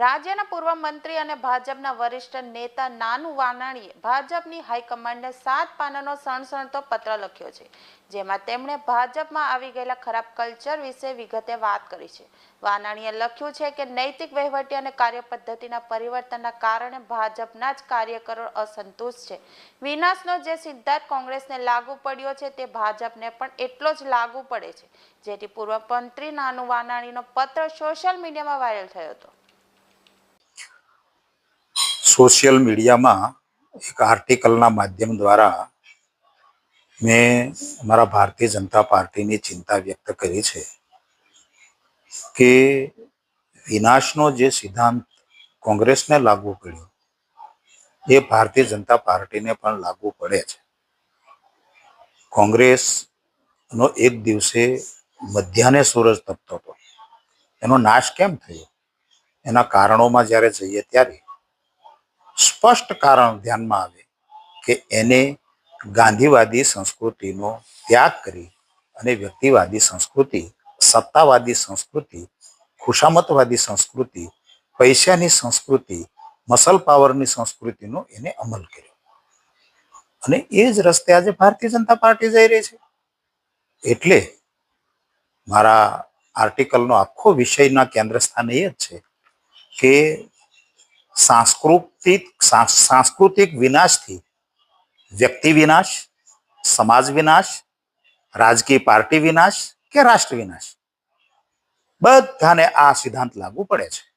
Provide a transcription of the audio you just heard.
રાજ્યના પૂર્વ મંત્રી અને ભાજપના વરિષ્ઠ નેતા નાનુ વાનાણીએ ભાજપની હાઈકમાન્ડને સાત પાનાનો સણસણતો પત્ર લખ્યો છે, જેમાં તેમણે ભાજપમાં આવી ગયેલા ખરાબ કલ્ચર વિશે વિગતે વાત કરી છે. વાનાણીએ લખ્યું છે કે નૈતિક વહીવટી અને કાર્યપદ્ધતિના પરિવર્તનના કારણે ભાજપના જ કાર્યકરો અસંતુષ્ટ છે. વિનાશનો જે સિદ્ધાંત કોંગ્રેસને લાગુ પડ્યો છે, તે ભાજપને પણ એટલો જ લાગુ પડે છે, જેથી પૂર્વ મંત્રી નાનુ વાનાણીનો પત્ર સોશિયલ મીડિયામાં વાયરલ થયો હતો. સોશિયલ મીડિયામાં એક આર્ટિકલના માધ્યમ દ્વારા મેં અમારા ભારતીય જનતા પાર્ટીની ચિંતા વ્યક્ત કરી છે કે વિનાશનો જે સિદ્ધાંત કોંગ્રેસને લાગુ પડ્યો, એ ભારતીય જનતા પાર્ટીને પણ લાગુ પડે છે. કોંગ્રેસનો એક દિવસે મધ્યાને સૂરજ તપતો હતો. એનો નાશ કેમ થયો? એના કારણોમાં જ્યારે જઈએ ત્યારે સ્પષ્ટ કારણ ધ્યાનમાં આવે કે એને ગાંધીવાદી સંસ્કૃતિનો ત્યાગ કરી અને વ્યક્તિવાદી સંસ્કૃતિ, સત્તાવાદી સંસ્કૃતિ, ખુશામતવાદી સંસ્કૃતિ, પૈસાની સંસ્કૃતિ, મસલ પાવરની સંસ્કૃતિનો એને અમલ કર્યો. અને એ જ રસ્તે આજે ભારતીય જનતા પાર્ટી જઈ રહી છે. એટલે મારા આર્ટિકલનો આખો વિષયના કેન્દ્ર સ્થાને એ જ છે કે સાંસ્કૃતિક સાંસ્કૃતિક વિનાશથી વ્યક્તિ વિનાશ, સમાજ વિનાશ, રાજકીય પાર્ટી વિનાશ કે રાષ્ટ્ર વિનાશ? બધાને આ સિદ્ધાંત લાગુ પડે છે.